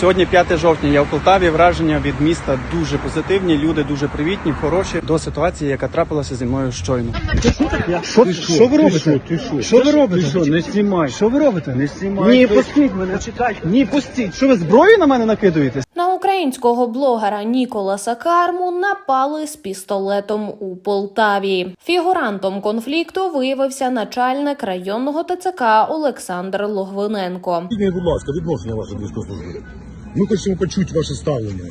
Сьогодні 5 жовтня. Я в Полтаві. Враження від міста дуже позитивні. Люди дуже привітні, хороші. До ситуації, яка трапилася зі мною щойно. Що, що ви робите? Ти що? Що ви робите? Ти що, не знімай. Що ви робите? Не знімай. Ні, пустіть мене. Ні, пустіть. Що ви зброю на мене накидуєте? На українського блогера Ніколаса Карму напали з пістолетом у Полтаві. Фігурантом конфлікту виявився начальник районного ТЦК Олександр Логвиненко. Будь ласка, відношення ваше військової служби. Ми хочемо почути ваше ставлення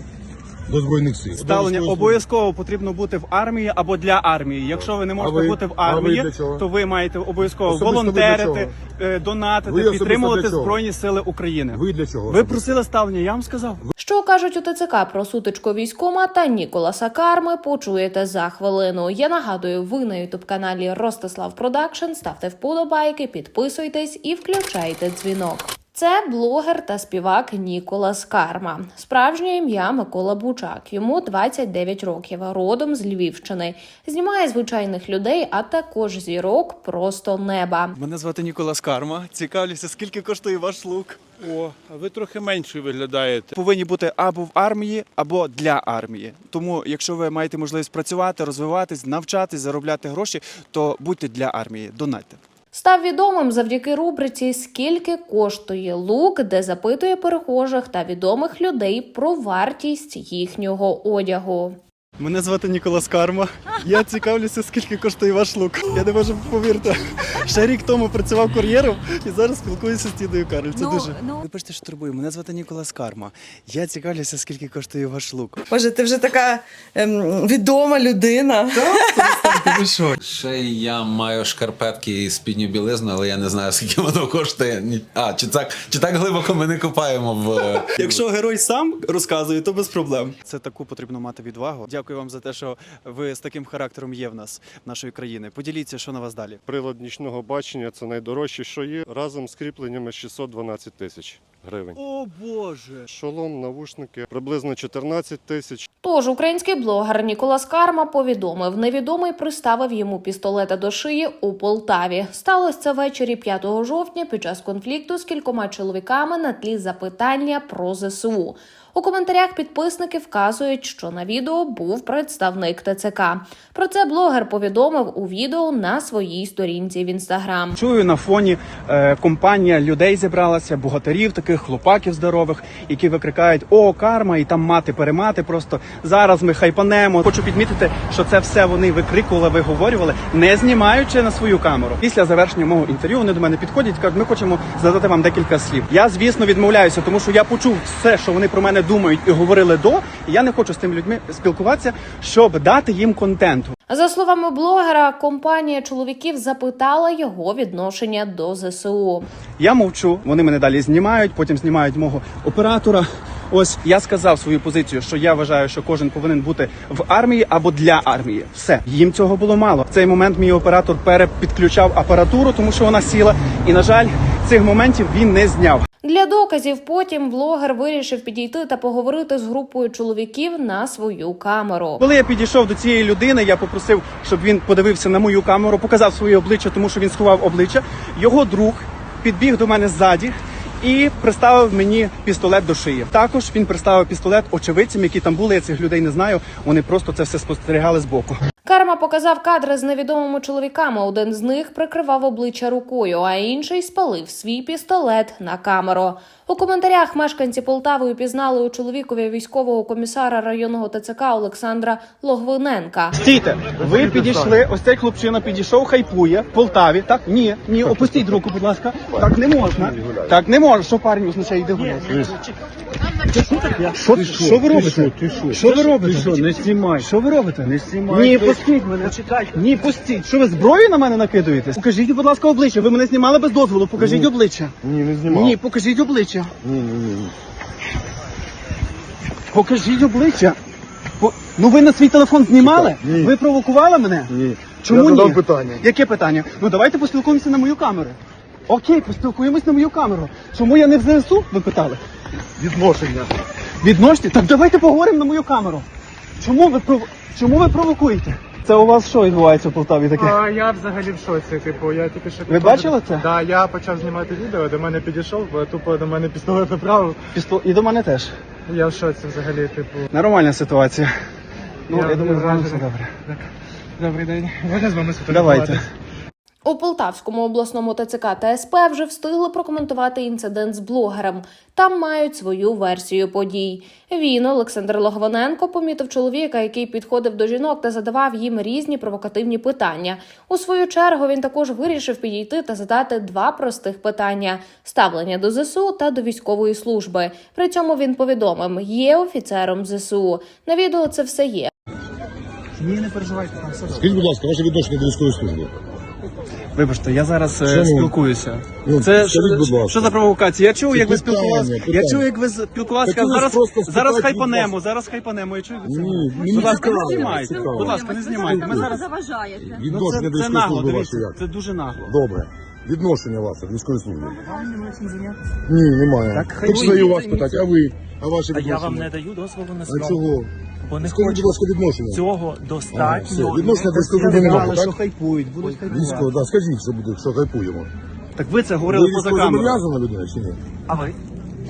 до збройних сил. Ставлення обов'язково потрібно бути в армії або для армії. Якщо ви не можете ви? бути в А ви армії, для чого? то ви маєте обов'язково Особисто ви для волонтерити, е, донатити, Ви особисто підтримувати чого? збройні сили України. Ви для чого? Ви просили ставлення, я вам сказав. Що кажуть у ТЦК про сутичку військома та Ніколаса Карми, почуєте за хвилину. Я нагадую, ви на ютуб каналі Ростислав Продакшн. Ставте вподобайки, підписуйтесь і включайте дзвінок. Це блогер та співак Ніколас Карма. Справжнє ім'я Микола Бучак. Йому 29 років, родом з Львівщини. Знімає звичайних людей, а також зірок просто неба. Мене звати Ніколас Карма. Цікавлюся, скільки коштує ваш лук. О, а ви трохи менше виглядаєте. Повинні бути або в армії, або для армії. Тому, якщо ви маєте можливість працювати, розвиватись, навчатись, заробляти гроші, то будьте для армії, донатьте. Став відомим завдяки рубриці Скільки коштує лук, де запитує перехожих та відомих людей про вартість їхнього одягу. Мене звати Ніколас Карма. Я цікавлюся, скільки коштує ваш лук. Я не можу повірити. Ще рік тому працював кур'єром і зараз спілкуюся з Тіною Кароль. Це дуже. Вибачте, що турбую. Мене звати Ніколас Карма. Я цікавлюся, скільки коштує ваш лук. Боже, ти вже така ем, відома людина. Ви що? Ще я маю шкарпетки і спідню білизну, але я не знаю, скільки воно коштує. Ні- А, чи так, чи так глибоко ми не копаємо в. е, Якщо герой сам розказує, то без проблем. Це таку потрібно мати відвагу. Дякую вам за те, що ви з таким характером є в нас, нашої країни. Поділіться, що на вас далі. Прилад нічного бачення це найдорожче, що є. Разом з кріпленнями 612 тисяч гривень. О Боже! Шолом, навушники приблизно 14 тисяч. Тож український блогер Ніколас Карма повідомив, невідомий приставив йому пістолета до шиї у Полтаві. Сталося це ввечері 5 жовтня під час конфлікту з кількома чоловіками на тлі запитання про ЗСУ. У коментарях підписники вказують, що на відео був представник ТЦК. Про це блогер повідомив у відео на своїй сторінці в інстаграм. Чую на фоні е, компанія людей зібралася, богатирів, таких хлопаків здорових, які викрикають О, карма! і там мати перемати. Просто зараз ми хайпанемо. Хочу підмітити, що це все вони викрикували, виговорювали, не знімаючи на свою камеру. Після завершення мого інтерв'ю вони до мене підходять кажуть, ми хочемо задати вам декілька слів. Я, звісно, відмовляюся, тому що я почув все, що вони про мене думають і говорили до. І я не хочу з тими людьми спілкуватися, щоб дати їм контенту. За словами блогера, компанія чоловіків запитала його відношення до ЗСУ. Я мовчу, вони мене далі знімають, потім знімають мого оператора. Ось я сказав свою позицію, що я вважаю, що кожен повинен бути в армії або для армії. Все їм цього було мало. В цей момент мій оператор перепідключав апаратуру, тому що вона сіла. І на жаль, цих моментів він не зняв. Для доказів потім блогер вирішив підійти та поговорити з групою чоловіків на свою камеру. Коли я підійшов до цієї людини, я попросив, щоб він подивився на мою камеру, показав своє обличчя, тому що він сховав обличчя. Його друг підбіг до мене ззаді. І приставив мені пістолет до шиї. Також він приставив пістолет очевидцям, які там були. Я цих людей не знаю. Вони просто це все спостерігали збоку. Карма показав кадри з невідомими чоловіками. Один з них прикривав обличчя рукою, а інший спалив свій пістолет на камеру. У коментарях мешканці Полтави упізнали у чоловікові військового комісара районного ТЦК Олександра Логвиненка. Стійте, ви підійшли. Ось цей хлопчина підійшов, хайпує в Полтаві. Так ні, ні, опустіть руку, будь ласка. Так не можна. Так не можна. Що парень означає, йди гуляти. Що, ви робите? Що? Ви робите? Що, не знімай. Що ви робите? Не знімай. Ні, пустіть мене. Ні, пустіть. Що ви зброю на мене накидуєте? Покажіть, будь ласка, обличчя. Ви мене знімали без дозволу. Покажіть обличчя. Ні, не знімав. Ні, покажіть обличчя. ні, ні, ні. Покажіть обличчя. По- Ну ви на свій телефон знімали? Ні. Ви провокували мене? Ні. Чому Я ні? питання. Яке питання? Ну давайте поспілкуємося на мою камеру. Окей, поспілкуємось на мою камеру. Чому я не в ЗСУ? Ви питали? Відношення. Відносите? Так давайте поговоримо на мою камеру. Чому ви пров... Чому ви провокуєте? Це у вас що відбувається в Полтаві таке? А я взагалі в шоці. Типу, я тільки що Ви бачили це? Да, я почав знімати відео, до мене підійшов, бо тупо до мене пістолет направив. Пістол... І до мене теж. Я в шоці взагалі, типу. Нормальна ситуація. Ну, я, Я думаю, з вами все добре. Добрий день. Можна з вами сфотографувати? Давайте. У Полтавському обласному ТЦК та СП вже встигли прокоментувати інцидент з блогером. Там мають свою версію подій. Він, Олександр Логвиненко, помітив чоловіка, який підходив до жінок та задавав їм різні провокативні питання. У свою чергу він також вирішив підійти та задати два простих питання: ставлення до ЗСУ та до військової служби. При цьому він повідомив, є офіцером ЗСУ. На відео це все є. Ні, не переживайте, там все добре. Скажіть, будь ласка, ваше відношення до військової служби? Вибачте, я зараз е, Чому? спілкуюся. Ну, Це скажіть, будь ласка. що за провокація? Я чув, Це як ви питання, спілкувалися. Я питання. чув, як ви спілкувалися. Зараз просто зараз від хайпанемо, зараз хайпанемо. Я чую Ні, мені Будь ласка, цікаво, не знімайте. цікаво. Будь ласка, не знімайте. Ми зараз заважаєте. ну, Відношення до це, це військової нагло. служби Дивіться, як? це дуже нагло. Добре. Відношення ваше до військової служби? Вам немає чим зайнятися. Ні, немає. Так, хай Точно ви і у вас займіться. питати, а ви? А ваше А відношення? я вам не даю дозволу на А зйомку, чого? Бо не Скажіть, будь ласка, відношення. Цього достатньо. все. Відношення до служби Сказали, немає, що хайпують, будуть Військово, хайпувати. да, скажіть, що буде, що хайпуємо. Так ви це говорили поза військово камерою. зобов'язана людина чи ні? А ви?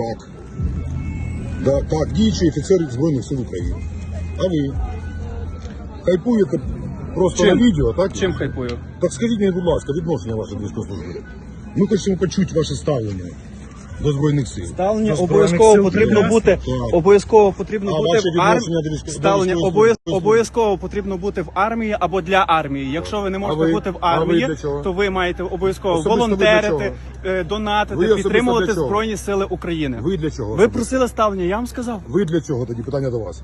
Так. Да, так, діючий офіцер Збройних сил України. А ви? Хайпуєте просто Чим? на відео, так? Чим хайпую? Так скажіть мені, будь ласка, відношення ваше до військовослужби. Ми хочемо почути ваше ставлення до Збройних сил. Ставлення До Збройних обов'язково Сил потрібно України? бути Так. обов'язково потрібно А бути ваше в армії. відношення до військо- до Ставлення обов'яз- служби? обов'язково потрібно бути в армії або для армії. Якщо ви не можете ви? бути в А ви армії, для чого? то ви маєте обов'язково Особисто ви для волонтерити, е, донатити, Ви особисто підтримувати для чого? збройні сили України. Ви для чого? Ви просили ставлення, я вам сказав. Ви для чого тоді? Питання до вас.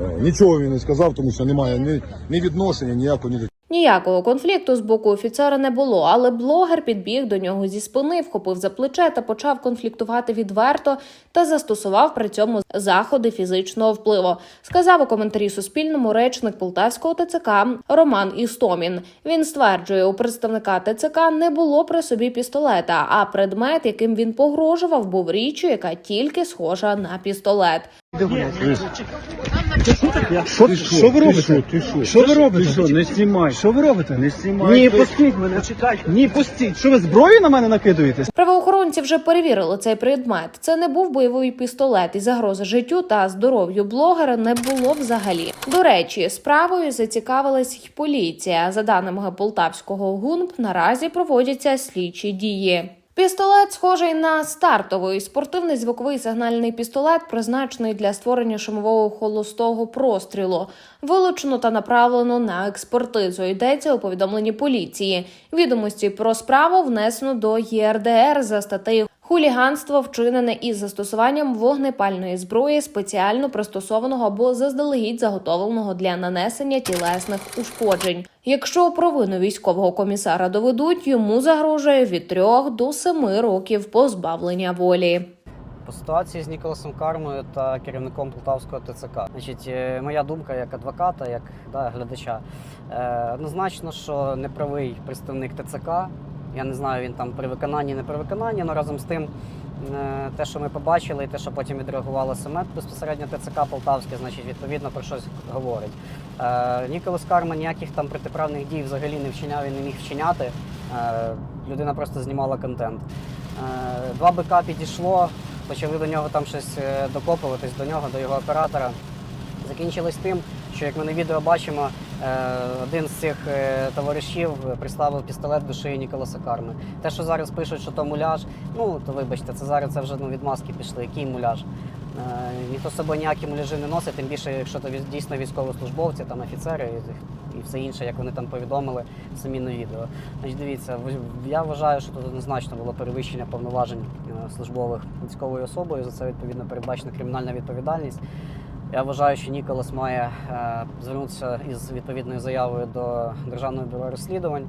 Е, Нічого він не сказав, тому що немає ні, ні відношення, ніякого, ні до Ніякого конфлікту з боку офіцера не було, але блогер підбіг до нього зі спини, вхопив за плече та почав конфліктувати відверто та застосував при цьому заходи фізичного впливу. Сказав у коментарі Суспільному речник полтавського ТЦК Роман Істомін. Він стверджує, у представника ТЦК не було при собі пістолета, а предмет, яким він погрожував, був річчю, яка тільки схожа на пістолет. Що, що ви робите? Що ви робите? Що, не знімай. Що ви робите? Не знімай. Ні, пустіть мене. Ні, пустіть. Що ви зброю на мене накидуєтесь? Правоохоронці вже перевірили цей предмет. Це не був бойовий пістолет, і загрози життю та здоров'ю блогера не було взагалі. До речі, справою зацікавилась й поліція. За даними полтавського ГУНП, наразі проводяться слідчі дії. Пістолет схожий на стартовий спортивний звуковий сигнальний пістолет, призначений для створення шумового холостого прострілу. Вилучено та направлено на експертизу. Йдеться у повідомленні поліції. Відомості про справу внесено до ЄРДР за статтею Хуліганство вчинене із застосуванням вогнепальної зброї, спеціально пристосованого або заздалегідь заготовленого для нанесення тілесних ушкоджень. Якщо провину військового комісара доведуть, йому загрожує від 3 до 7 років позбавлення волі. По ситуації з Ніколасом Кармою та керівником Полтавського ТЦК. Значить, е, моя думка як адвоката, як да, глядача, е, однозначно, що неправий представник ТЦК. Я не знаю, він там при виконанні, не при виконанні, але разом з тим, е, те, що ми побачили, і те, що потім відреагувало саме безпосередньо ТЦК Полтавське, значить, відповідно про щось говорить. Е, Ніколас Карма ніяких там протиправних дій взагалі не вчиняв і не міг вчиняти. Е, людина просто знімала контент. Два бика підійшло, почали до нього там щось докопуватись до нього, до його оператора. Закінчилось тим, що як ми на відео бачимо, один з цих е, товаришів приставив пістолет до шиї Ніколаса Карми. Те, що зараз пишуть, що то муляж, ну то вибачте, це зараз це вже ну, відмазки пішли. Який муляж? Е, Ніхто з собою ніякі муляжі не носить, тим більше, якщо то дійсно військовослужбовці, там офіцери і, все інше, як вони там повідомили самі на відео. Значить, дивіться, я вважаю, що тут однозначно було перевищення повноважень е, службових військовою особою. За це відповідно передбачена кримінальна відповідальність. Я вважаю, що Ніколас має е, звернутися із відповідною заявою до Державного бюро розслідувань.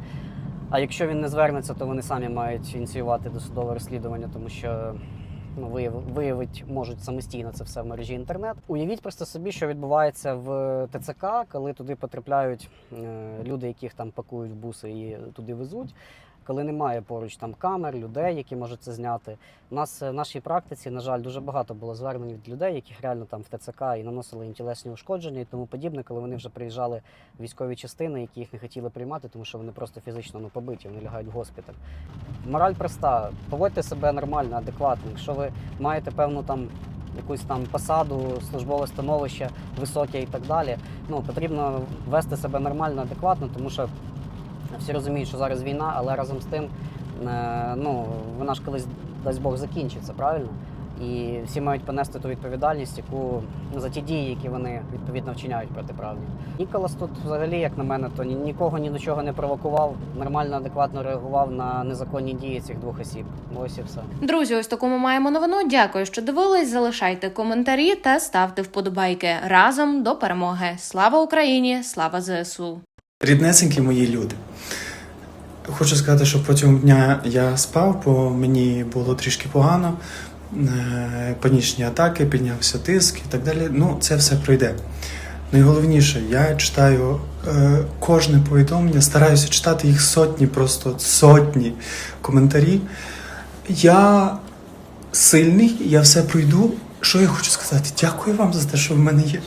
А якщо він не звернеться, то вони самі мають ініціювати досудове розслідування, тому що ну, вияв- виявити можуть самостійно це все в мережі інтернет. Уявіть просто собі, що відбувається в ТЦК, коли туди потрапляють е, люди, яких там пакують в буси і туди везуть. Коли немає поруч там камер, людей, які можуть це зняти. У нас е, в нашій практиці, на жаль, дуже багато було звернень від людей, яких реально там в ТЦК і наносили їм тілесні ушкодження і тому подібне, коли вони вже приїжджали в військові частини, які їх не хотіли приймати, тому що вони просто фізично ну, побиті, вони лягають в госпіталь. Мораль проста: поводьте себе нормально, адекватно. Якщо ви маєте певну там якусь там посаду, службове становище високе і так далі. Ну потрібно вести себе нормально, адекватно, тому що всі розуміють, що зараз війна, але разом з тим, е, ну вона ж колись дасть Бог закінчиться, правильно? І всі мають понести ту відповідальність, яку ну, за ті дії, які вони відповідно вчиняють протиправні. Ніколас тут, взагалі, як на мене, то ні- нікого ні до чого не провокував, нормально, адекватно реагував на незаконні дії цих двох осіб. Ось і все. Друзі, ось таку ми маємо новину. Дякую, що дивились. Залишайте коментарі та ставте вподобайки. Разом до перемоги. Слава Україні! Слава ЗСУ! Ріднесенькі мої люди. Хочу сказати, що протягом дня я спав, бо мені було трішки погано. Е, Панічні атаки, піднявся тиск і так далі. Ну, це все пройде. Найголовніше, я читаю е, кожне повідомлення, стараюся читати їх сотні, просто сотні коментарів. Я сильний, я все пройду. Що я хочу сказати? Дякую вам за те, що в мене є.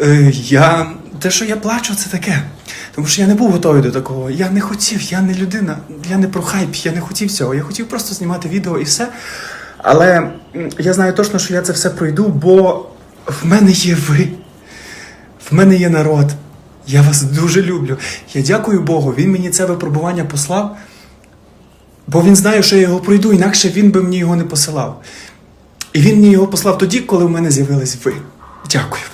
Е, я те, що я плачу, це таке. Тому що я не був готовий до такого. Я не хотів, я не людина, я не про хайп, я не хотів цього. Я хотів просто знімати відео і все. Але я знаю точно, що я це все пройду, бо в мене є ви. В мене є народ. Я вас дуже люблю. Я дякую Богу. Він мені це випробування послав, бо він знає, що я його пройду, інакше він би мені його не посилав. І він мені його послав тоді, коли в мене з'явились ви. Дякую.